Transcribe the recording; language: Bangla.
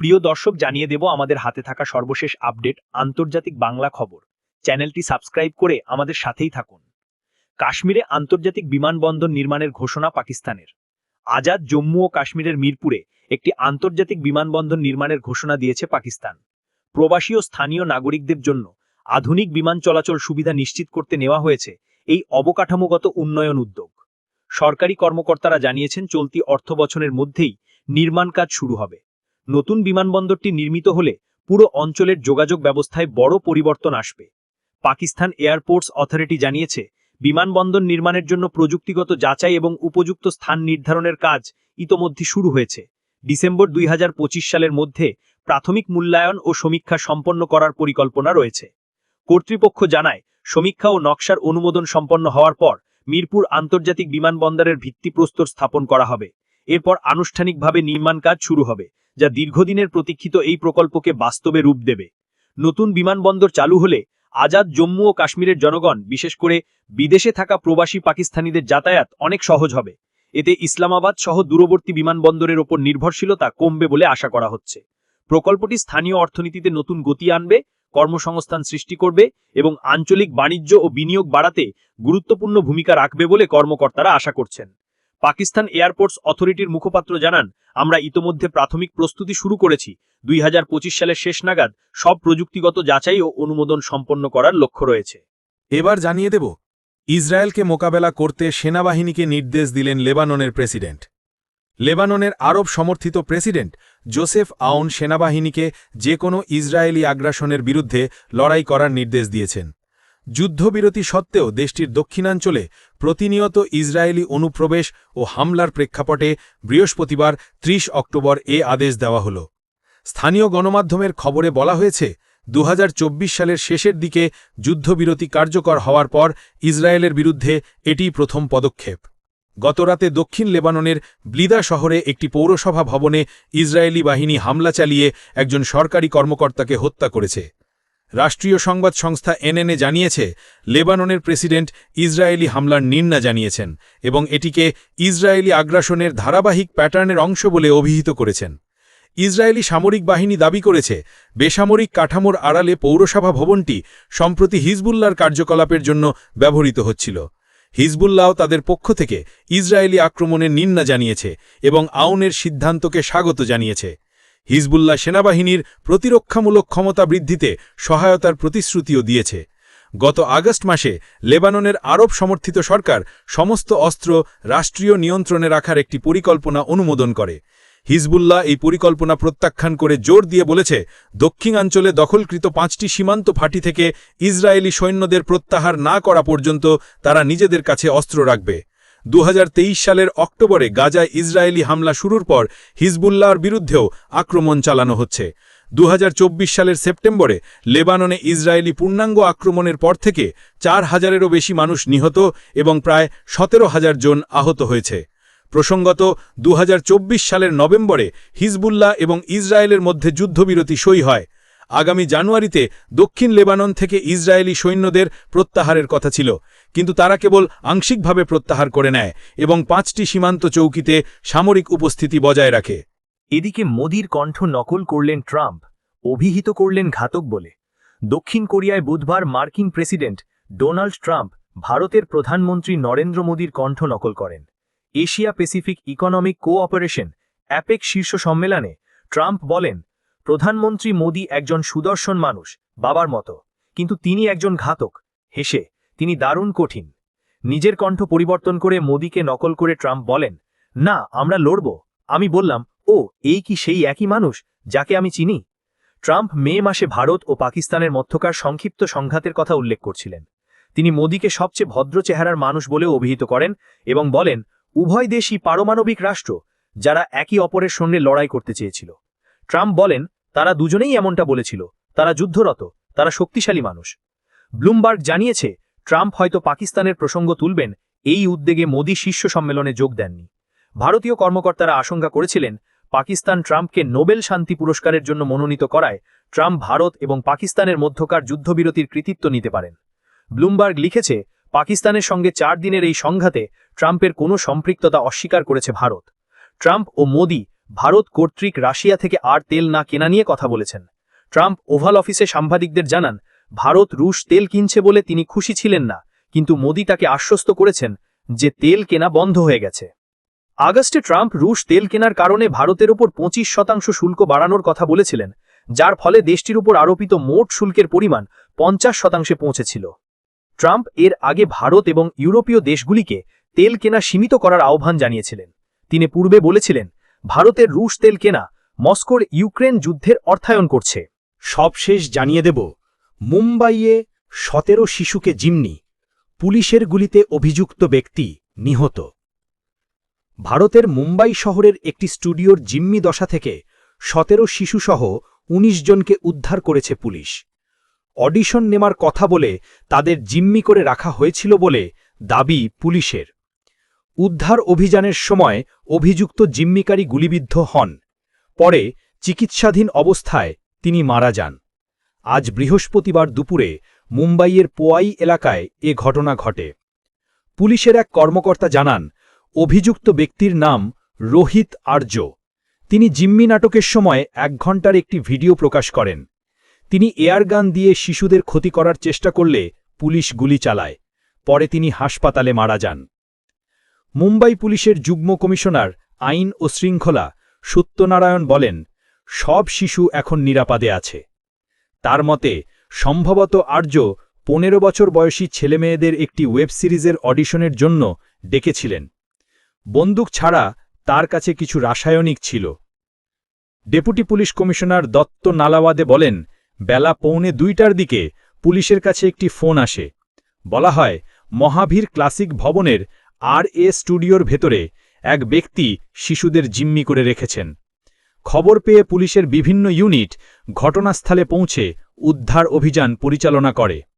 প্রিয় দর্শক, জানিয়ে দেব আমাদের হাতে থাকা সর্বশেষ আপডেট, আন্তর্জাতিক বাংলা খবর। চ্যানেলটি সাবস্ক্রাইব করে আমাদের সাথেই থাকুন। কাশ্মীরে আন্তর্জাতিক বিমানবন্দর নির্মাণের ঘোষণা পাকিস্তানের। আজাদ জম্মু ও কাশ্মীরের মিরপুরে একটি আন্তর্জাতিক বিমানবন্দর নির্মাণের ঘোষণা দিয়েছে পাকিস্তান। প্রবাসী ও স্থানীয় নাগরিকদের জন্য আধুনিক বিমান চলাচল সুবিধা নিশ্চিত করতে নেওয়া হয়েছে এই অবকাঠামোগত উন্নয়ন উদ্যোগ। সরকারি কর্মকর্তারা জানিয়েছেন, চলতি অর্থবছরের মধ্যেই নির্মাণ কাজ শুরু হবে। নতুন বিমানবন্দরটি নির্মিত হলে পুরো অঞ্চলের যোগাযোগ ব্যবস্থায় বড় পরিবর্তন আসবে। পাকিস্তান এয়ারপোর্টস অথরিটি জানিয়েছে, বিমানবন্দর নির্মাণের জন্য প্রযুক্তিগত যাচাই এবং উপযুক্ত স্থান নির্ধারণের কাজ ইতোমধ্যে শুরু হয়েছে। ডিসেম্বর দুই হাজার পঁচিশ সালের মধ্যে প্রাথমিক মূল্যায়ন ও সমীক্ষা সম্পন্ন করার পরিকল্পনা রয়েছে। কর্তৃপক্ষ জানায়, সমীক্ষা ও নকশার অনুমোদন সম্পন্ন হওয়ার পর মিরপুর আন্তর্জাতিক বিমানবন্দরের ভিত্তিপ্রস্তর স্থাপন করা হবে। এরপর আনুষ্ঠানিকভাবে নির্মাণ কাজ শুরু হবে। যা দীর্ঘদিনের প্রতীক্ষিত এই প্রকল্পকে বাস্তবে রূপ দেবে। নতুন বিমানবন্দর চালু হলে আজাদ জম্মু ও কাশ্মীরের জনগণ, বিশেষ করে বিদেশে থাকা প্রবাসী পাকিস্তানিদের যাতায়াত অনেক সহজ হবে। এতে ইসলামাবাদ সহ দূরবর্তী বিমানবন্দরের ওপর নির্ভরশীলতা কমবে বলে আশা করা হচ্ছে। প্রকল্পটি স্থানীয় অর্থনীতিতে নতুন গতি আনবে, কর্মসংস্থান সৃষ্টি করবে এবং আঞ্চলিক বাণিজ্য ও বিনিয়োগ বাড়াতে গুরুত্বপূর্ণ ভূমিকা রাখবে বলে কর্মকর্তারা আশা করছেন। পাকিস্তান এয়ারপোর্টস অথরিটির মুখপাত্র জানান, আমরা ইতোমধ্যে প্রাথমিক প্রস্তুতি শুরু করেছি। দুই হাজার পঁচিশ সালের শেষ নাগাদ সব প্রযুক্তিগত যাচাই ও অনুমোদন সম্পন্ন করার লক্ষ্য রয়েছে। এবার জানিয়ে দেব, ইসরায়েলকে মোকাবেলা করতে সেনাবাহিনীকে নির্দেশ দিলেন লেবাননের প্রেসিডেন্ট। লেবাননের আরব সমর্থিত প্রেসিডেন্ট জোসেফ আউন সেনাবাহিনীকে যে কোনো ইসরায়েলি আগ্রাসনের বিরুদ্ধে লড়াই করার নির্দেশ দিয়েছেন। যুদ্ধবিরতি সত্ত্বেও দেশটির দক্ষিণাঞ্চলে প্রতিনিয়ত ইসরায়েলি অনুপ্রবেশ ও হামলার প্রেক্ষাপটে বৃহস্পতিবার ৩০ অক্টোবর এ আদেশ দেওয়া হল। স্থানীয় গণমাধ্যমের খবরে বলা হয়েছে দু হাজার চব্বিশ সালের শেষের দিকে যুদ্ধবিরতি কার্যকর হওয়ার পর ইসরায়েলের বিরুদ্ধে এটিই প্রথম পদক্ষেপ। গতরাতে দক্ষিণ লেবাননের ব্লিদা শহরে একটি পৌরসভা ভবনে ইসরায়েলি বাহিনী হামলা চালিয়ে একজন সরকারি কর্মকর্তাকে হত্যা করেছে। রাষ্ট্রীয় সংবাদ সংস্থা এনএনএ জানিয়েছে, লেবাননের প্রেসিডেন্ট ইসরায়েলি হামলার নিন্দা জানিয়েছেন এবং এটিকে ইসরায়েলি আগ্রাসনের ধারাবাহিক প্যাটার্নের অংশ বলে অভিহিত করেছেন। ইসরায়েলি সামরিক বাহিনী দাবি করেছে, বেসামরিক কাঠামোর আড়ালে পৌরসভা ভবনটি সম্প্রতি হিজবুল্লার কার্যকলাপের জন্য ব্যবহৃত হচ্ছিল। হিজবুল্লাহ তাদের পক্ষ থেকে ইসরায়েলি আক্রমণের নিন্দা জানিয়েছে এবং আউনের সিদ্ধান্তকে স্বাগত জানিয়েছে। হিজবুল্লাহ সেনাবাহিনীর প্রতিরক্ষামূলক ক্ষমতা বৃদ্ধিতে সহায়তার প্রতিশ্রুতিও দিয়েছে। গত আগস্ট মাসে লেবাননের আরব সমর্থিত সরকার সমস্ত অস্ত্র রাষ্ট্রীয় নিয়ন্ত্রণে রাখার একটি পরিকল্পনা অনুমোদন করে। হিজবুল্লাহ এই পরিকল্পনা প্রত্যাখ্যান করে জোর দিয়ে বলেছে, দক্ষিণাঞ্চলে দখলকৃত পাঁচটি সীমান্ত ফাঁটি থেকে ইসরায়েলি সৈন্যদের প্রত্যাহার না করা পর্যন্ত তারা নিজেদের কাছে অস্ত্র রাখবে। দু হাজার তেইশ সালের অক্টোবরে গাজায় ইসরায়েলি হামলা শুরুর পর হিজবুল্লাহর বিরুদ্ধেও আক্রমণ চালানো হচ্ছে। দু হাজার চব্বিশ সালের সেপ্টেম্বরে লেবাননে ইসরায়েলি পূর্ণাঙ্গ আক্রমণের পর থেকে চার হাজারেরও বেশি মানুষ নিহত এবং প্রায় সতেরো হাজার জন আহত হয়েছে। প্রসঙ্গত দু হাজার চব্বিশ সালের নভেম্বরে হিজবুল্লাহ এবং ইসরায়েলের মধ্যে যুদ্ধবিরতি সই হয়। আগামী জানুয়ারিতে দক্ষিণ লেবানন থেকে ইসরায়েলি সৈন্যদের প্রত্যাহারের কথা ছিল, কিন্তু তারা কেবল আংশিকভাবে প্রত্যাহার করে নেয় এবং পাঁচটি সীমান্ত চৌকিতে সামরিক উপস্থিতি বজায় রাখে। এদিকে মোদির কণ্ঠ নকল করলেন ট্রাম্প, অভিহিত করলেন ঘাতক বলে। দক্ষিণ কোরিয়ায় বুধবার মার্কিন প্রেসিডেন্ট ডোনাল্ড ট্রাম্প ভারতের প্রধানমন্ত্রী নরেন্দ্র মোদীর কণ্ঠ নকল করেন। Asia Pacific economic cooperation APEC শীর্ষ সম্মেলনে ট্রাম্প বলেন প্রধানমন্ত্রী মোদী একজন সুদর্শন মানুষ, বাবার মতো। কিন্তু তিনি একজন ঘাতক। হেসে, তিনি দারুণ কঠিন। নিজের কণ্ঠ পরিবর্তন করে মোদীকে নকল করে ট্রাম্প বলেন, না, আমরা লড়ব। আমি বললাম, ও, এই কি সেই একই মানুষ যাকে আমি চিনি? ট্রাম্প মে মাসে ভারত ও পাকিস্তানের মধ্যকার সংক্ষিপ্ত সংঘাতের কথা উল্লেখ করছিলেন। তিনি মোদীকে সবচেয়ে ভদ্র চেহারার মানুষ বলেও অভিহিত করেন এবং বলেন, উভয় দেশই পারমাণবিক রাষ্ট্র যারা একই অপরের সঙ্গে লড়াই করতে চেয়েছিল। ট্রাম্প বলেন তারা দুজনেই এমনটা বলেছিল। তারা যুদ্ধরত, তারা শক্তিশালী মানুষ। ব্লুমবার্গ জানিয়েছে, ট্রাম্প হয়তো পাকিস্তানের প্রসঙ্গ তুলবেন, এই উদ্যোগে মোদী শীর্ষ সম্মেলনে যোগ দেননি। ভারতীয় কর্মকর্তারা আশঙ্কা করেছিলেন, পাকিস্তান ট্রাম্পকে নোবেল শান্তি পুরস্কারের জন্য মনোনীত করায় ট্রাম্প ভারত এবং পাকিস্তানের মধ্যকার যুদ্ধবিরতির কৃতিত্ব নিতে পারেন। ব্লুমবার্গ লিখেছে, পাকিস্তানের সঙ্গে চার দিনের এই সংঘাতে ট্রাম্পের কোনো সম্পৃক্ততা অস্বীকার করেছে ভারত। ট্রাম্প ও মোদি ভারত কর্তৃক রাশিয়া থেকে আর তেল না কেনা নিয়ে কথা বলেছেন। ট্রাম্প ওভাল অফিসে সাংবাদিকদের জানান, ভারত রুশ তেল কিনছে বলে তিনি খুশি ছিলেন না, কিন্তু মোদি তাকে আশ্বস্ত করেছেন যে তেল কেনা বন্ধ হয়ে গেছে। আগস্টে ট্রাম্প রুশ তেল কেনার কারণে ভারতের ওপর পঁচিশ শতাংশ শুল্ক বাড়ানোর কথা বলেছিলেন, যার ফলে দেশটির উপর আরোপিত মোট শুল্কের পরিমাণ পঞ্চাশ শতাংশে পৌঁছেছিল। ট্রাম্প এর আগে ভারত এবং ইউরোপীয় দেশগুলিকে তেল কেনা সীমিত করার আহ্বান জানিয়েছিলেন। তিনি পূর্বে বলেছিলেন ভারতের রুশ তেল কেনা মস্কোর ইউক্রেন যুদ্ধের অর্থায়ন করছে। সবশেষ জানিয়ে দেব, মুম্বাইয়ে সতেরো শিশুকে জিম্নি পুলিশের গুলিতে অভিযুক্ত ব্যক্তি নিহত। ভারতের মুম্বাই শহরের একটি স্টুডিওর জিম্মি দশা থেকে সতেরো শিশুসহ ১৯ জনকে উদ্ধার করেছে পুলিশ। অডিশন নেমার কথা বলে তাদের জিম্মি করে রাখা হয়েছিল বলে দাবি পুলিশের। উদ্ধার অভিযানের সময় অভিযুক্ত জিম্মিকারী গুলিবিদ্ধ হন। পরে চিকিৎসাধীন অবস্থায় তিনি মারা যান। আজ বৃহস্পতিবার দুপুরে মুম্বাইয়ের পোয়াই এলাকায় এ ঘটনা ঘটে। পুলিশের এক কর্মকর্তা জানান, অভিযুক্ত ব্যক্তির নাম রোহিত আর্য। তিনি জিম্মি নাটকের সময় এক ঘণ্টার একটি ভিডিও প্রকাশ করেন। তিনি এয়ারগান দিয়ে শিশুদের ক্ষতি করার চেষ্টা করলে পুলিশ গুলি চালায়। পরে তিনি হাসপাতালে মারা যান। মুম্বাই পুলিশের যুগ্ম কমিশনার আইন ও শৃঙ্খলা সত্যনারায়ণ বলেন, সব শিশু এখন নিরাপদে আছে। তার মতে, সম্ভবত আর্য পনেরো বছর বয়সী ছেলেমেয়েদের একটি ওয়েব সিরিজের অডিশনের জন্য ডেকেছিলেন। বন্দুক ছাড়া তার কাছে কিছু রাসায়নিক ছিল। Deputy police commissioner Dutta Nalawade বলেন, বেলা পৌনে দুইটার দিকে পুলিশের কাছে একটি ফোন আসে। বলা হয়, মহাভীর ক্লাসিক ভবনের আর এ স্টুডিওর ভেতরে এক ব্যক্তি শিশুদের জিম্মি করে রেখেছেন। খবর পেয়ে পুলিশের বিভিন্ন ইউনিট ঘটনাস্থলে পৌঁছে উদ্ধার অভিযান পরিচালনা করে।